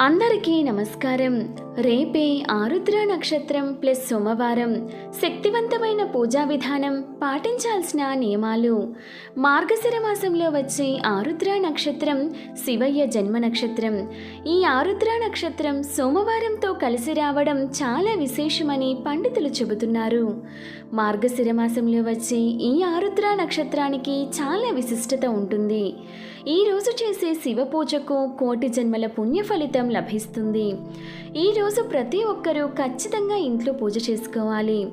అందరికీ నమస్కారం. రేపే ఆరుద్ర నక్షత్రం ప్లస్ సోమవారం. శక్తివంతమైన పూజా విధానం పాటించాల్సిన నియమాలు. మార్గశిర మాసంలో వచ్చే ఆరుద్ర నక్షత్రం శివయ్య జన్మ నక్షత్రం. ఈ ఆరుద్ర నక్షత్రం సోమవారంతో కలిసి రావడం చాలా విశేషమని పండితులు చెబుతున్నారు. మార్గశిర మాసంలో వచ్చే ఈ ఆరుద్ర నక్షత్రానికి చాలా విశిష్టత ఉంటుంది. ఈరోజు చేసే శివ పూజకు కోటి జన్మల పుణ్య ఫలితం లభిస్తుంది. ఈ రోజు ప్రతి ఒక్కరూ ఖచ్చితంగా ఇంట్లో పూజ చేసుకోవాలి.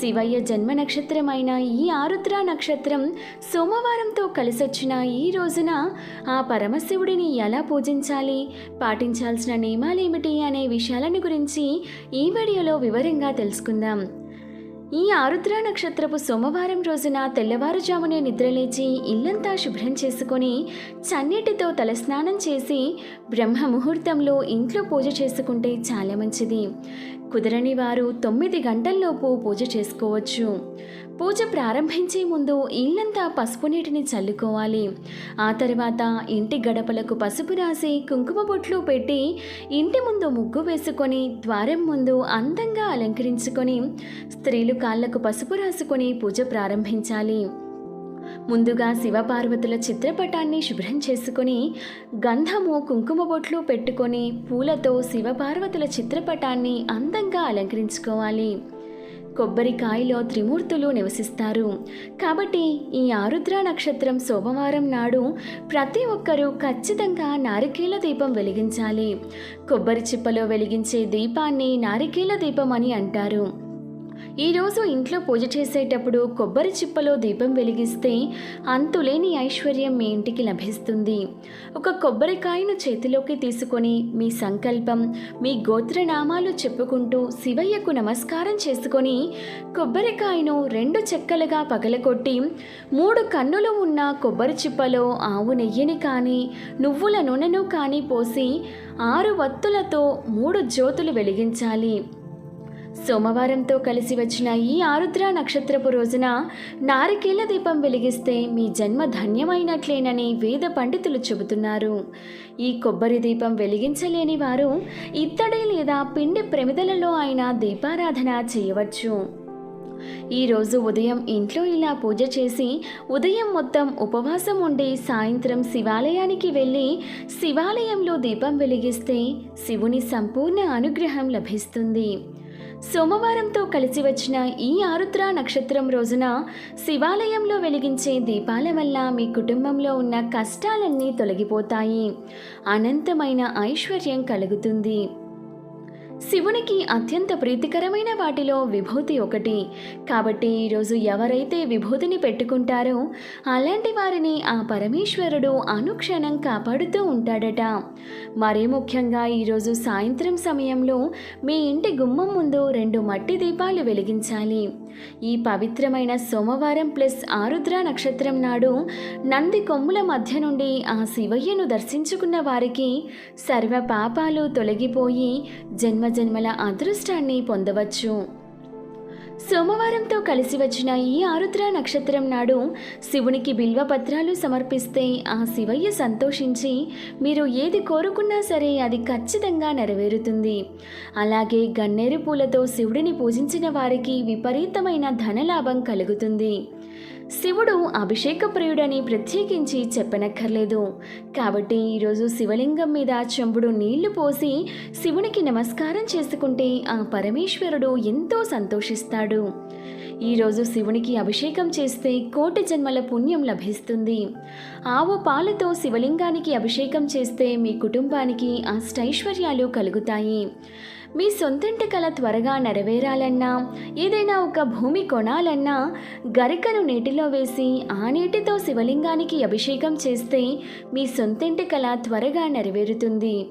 శివయ్య జన్మ నక్షత్రమైన ఈ ఆరుద్ర నక్షత్రం సోమవారంతో కలిసొచ్చిన ఈ రోజున ఆ పరమశివుడిని ఎలా పూజించాలి? పాటించాల్సిన నియమాలేమిటి అనే విషయాలను గురించి ఈ వీడియోలో వివరంగా తెలుసుకుందాం. ఈ ఆరుద్ర నక్షత్రపు సోమవారం రోజున తెల్లవారుజామునే నిద్రలేచి ఇల్లంతా శుభ్రం చేసుకొని చన్నీటితో తలస్నానం చేసి బ్రహ్మ ముహూర్తంలో ఇంట్లో పూజ చేసుకుంటే చాలా మంచిది. కుదరని వారు తొమ్మిది గంటల్లోపు పూజ చేసుకోవచ్చు. పూజ ప్రారంభించే ముందు ఇల్లంతా పసుపు నీటిని చల్లుకోవాలి. ఆ తర్వాత ఇంటి గడపలకు పసుపు రాసి కుంకుమ బొట్లు పెట్టి ఇంటి ముందు ముగ్గు వేసుకొని ద్వారం ముందు అందంగా అలంకరించుకొని స్త్రీలు కాళ్ళకు పసుపు రాసుకొని పూజ ప్రారంభించాలి. ముందుగా శివపార్వతుల చిత్రపటాన్ని శుభ్రం చేసుకొని గంధము కుంకుమ బొట్లు పెట్టుకొని పూలతో శివపార్వతుల చిత్రపటాన్ని అందంగా అలంకరించుకోవాలి. కొబ్బరికాయలో త్రిమూర్తులు నివసిస్తారు. కాబట్టి ఈ ఆరుద్ర నక్షత్రం సోమవారం నాడు ప్రతి ఒక్కరూ ఖచ్చితంగా నారికేల దీపం వెలిగించాలి. కొబ్బరి చిప్పలో వెలిగించే దీపాన్ని నారికేల దీపం అని అంటారు. ఈరోజు ఇంట్లో పూజ చేసేటప్పుడు కొబ్బరి చిప్పలో దీపం వెలిగిస్తే అంతులేని ఐశ్వర్యం మీ ఇంటికి లభిస్తుంది. ఒక కొబ్బరికాయను చేతిలోకి తీసుకొని మీ సంకల్పం మీ గోత్రనామాలు చెప్పుకుంటూ శివయ్యకు నమస్కారం చేసుకొని కొబ్బరికాయను రెండు చెక్కలుగా పగలగొట్టి మూడు కన్నులు ఉన్న కొబ్బరి చిప్పలో ఆవు నెయ్యిని కానీ నువ్వుల నూనెను కానీ పోసి ఆరు వత్తులతో మూడు జ్యోతులు వెలిగించాలి. సోమవారంతో కలిసి వచ్చిన ఈ ఆరుద్ర నక్షత్రపు రోజున నారికేళ్ళ దీపం వెలిగిస్తే మీ జన్మ ధన్యమైనట్లేనని వేద పండితులు చెబుతున్నారు. ఈ కొబ్బరి దీపం వెలిగించలేని వారు ఇత్తడి లేదా పిండి ప్రమిదలలో అయినా దీపారాధన చేయవచ్చు. ఈరోజు ఉదయం ఇంట్లో ఇలా పూజ చేసి ఉదయం మొత్తం ఉపవాసం ఉండి సాయంత్రం శివాలయానికి వెళ్ళి శివాలయంలో దీపం వెలిగిస్తే శివుని సంపూర్ణ అనుగ్రహం లభిస్తుంది. సోమవారంతో కలిసి వచ్చిన ఈ ఆరుద్ర నక్షత్రం రోజున శివాలయంలో వెలిగించే దీపాల వల్ల మీ కుటుంబంలో ఉన్న కష్టాలన్నీ తొలగిపోతాయి. అనంతమైన ఐశ్వర్యం కలుగుతుంది. శివునికి అత్యంత ప్రీతికరమైన వాటిలో విభూతి ఒకటి. కాబట్టి ఈరోజు ఎవరైతే విభూతిని పెట్టుకుంటారో అలాంటి వారిని ఆ పరమేశ్వరుడు అనుక్షణం కాపాడుతూ ఉంటాడట. మరీ ముఖ్యంగా ఈరోజు సాయంత్రం సమయంలో మీ ఇంటి గుమ్మం ముందు రెండు మట్టి దీపాలు వెలిగించాలి. ఈ పవిత్రమైన సోమవారం ప్లస్ ఆరుద్ర నక్షత్రం నాడు నంది కొమ్ముల మధ్య నుండి ఆ శివయ్యను దర్శించుకున్న వారికి సర్వ పాపాలు తొలగిపోయి జన్మజన్మల అదృష్టాన్ని పొందవచ్చు. సోమవారంతో కలిసి వచ్చిన ఈ ఆరుద్ర నక్షత్రం నాడు శివునికి బిల్వపత్రాలు సమర్పిస్తే ఆ శివయ్య సంతోషించి మీరు ఏది కోరుకున్నా సరే అది ఖచ్చితంగా నెరవేరుతుంది. అలాగే గన్నేరు పూలతో శివుడిని పూజించిన వారికి విపరీతమైన ధనలాభం కలుగుతుంది. శివుడు అభిషేక ప్రియుడని ప్రత్యేకించి చెప్పనక్కర్లేదు. కాబట్టి ఈరోజు శివలింగం మీద చెంబుడు నీళ్ళు పోసి శివునికి నమస్కారం చేసుకుంటే ఆ పరమేశ్వరుడు ఎంతో సంతోషిస్తాడు. ఈరోజు శివునికి అభిషేకం చేస్తే కోటి జన్మల పుణ్యం లభిస్తుంది. ఆవు పాలతో శివలింగానికి అభిషేకం చేస్తే మీ కుటుంబానికి అష్టైశ్వర్యాలు కలుగుతాయి. మీ సొంతింటి కల త్వరగా నెరవేరాలన్నా ఏదైనా ఒక భూమి కొనాలన్నా గరికను నీటిలో వేసి ఆ నీటితో శివలింగానికి అభిషేకం చేస్తే మీ సొంతింటి కల త్వరగా నెరవేరుతుంది.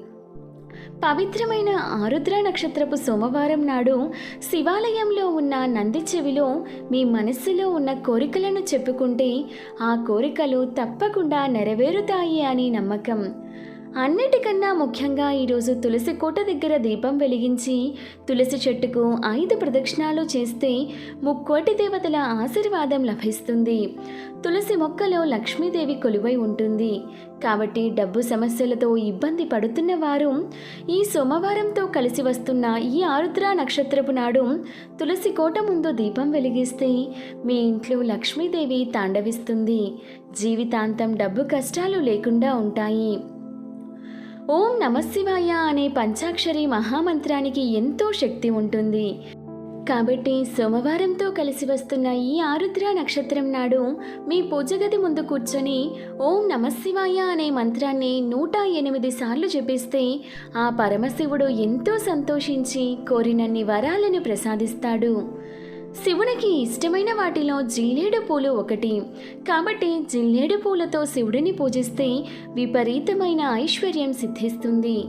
పవిత్రమైన ఆరుద్ర నక్షత్రపు సోమవారం నాడు శివాలయంలో ఉన్న నంది చెవిలో మీ మనస్సులో ఉన్న కోరికలను చెప్పుకుంటే ఆ కోరికలు తప్పకుండా నెరవేరుతాయి అని నమ్మకం. అన్నిటికన్నా ముఖ్యంగా ఈరోజు తులసి కోట దగ్గర దీపం వెలిగించి తులసి చెట్టుకు ఐదు ప్రదక్షిణాలు చేస్తే ముక్కోటి దేవతల ఆశీర్వాదం లభిస్తుంది. తులసి మొక్కలో లక్ష్మీదేవి కొలువై ఉంటుంది. కాబట్టి డబ్బు సమస్యలతో ఇబ్బంది పడుతున్న వారు ఈ సోమవారంతో కలిసి వస్తున్న ఈ ఆరుద్ర నక్షత్రపు నాడు తులసి కోట ముందు దీపం వెలిగిస్తే మీ ఇంట్లో లక్ష్మీదేవి తాండవిస్తుంది. జీవితాంతం డబ్బు కష్టాలు లేకుండా ఉంటాయి. ఓం నమశివాయ అనే పంచాక్షరి మహామంత్రానికి ఎంతో శక్తి ఉంటుంది. కాబట్టి సోమవారంతో కలిసి వస్తున్న ఈ ఆరుద్ర నక్షత్రం నాడు మీ పూజగది ముందు కూర్చొని ఓం నమశివాయ అనే మంత్రాన్ని నూట ఎనిమిది సార్లు జపిస్తే ఆ పరమశివుడు ఎంతో సంతోషించి కోరినన్ని వరాలను ప్రసాదిస్తాడు. శివునికి ఇష్టమైన వాటిలో జిల్లేడు పూలు ఒకటి. కాబట్టి జిల్లేడు పూలతో శివుడిని పూజిస్తే విపరీతమైన ఐశ్వర్యం సిద్ధిస్తుంది.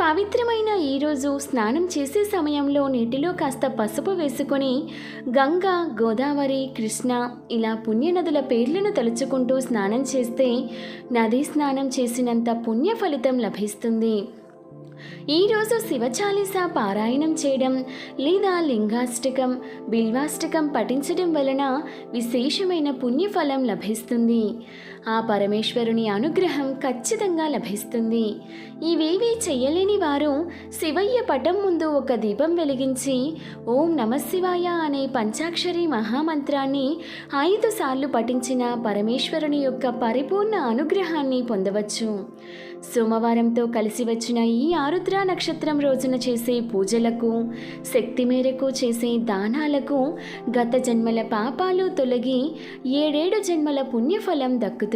పవిత్రమైన ఈరోజు స్నానం చేసే సమయంలో నీటిలో కాస్త పసుపు వేసుకొని గంగా గోదావరి కృష్ణ ఇలా పుణ్యనదుల పేర్లను తలుచుకుంటూ స్నానం చేస్తే నదీ స్నానం చేసినంత పుణ్య ఫలితం లభిస్తుంది. ఈరోజు శివచాలీస పారాయణం చేయడం లేదా లింగాష్టకం బిల్వాష్టకం పఠించడం వలన విశేషమైన పుణ్యఫలం లభిస్తుంది. ఆ పరమేశ్వరుని అనుగ్రహం ఖచ్చితంగా లభిస్తుంది. ఇవేవీ చెయ్యలేని వారు శివయ్య పటం ముందు ఒక దీపం వెలిగించి ఓం నమశివాయ అనే పంచాక్షరి మహామంత్రాన్ని ఐదు సార్లు పఠించిన పరమేశ్వరుని యొక్క పరిపూర్ణ అనుగ్రహాన్ని పొందవచ్చు. సోమవారంతో కలిసి వచ్చిన ఈ ఆరుద్ర నక్షత్రం రోజున చేసే పూజలకు శక్తి మేరకు చేసే దానాలకు గత జన్మల పాపాలు తొలగి ఏడేడు జన్మల పుణ్యఫలం దక్కుతుంది.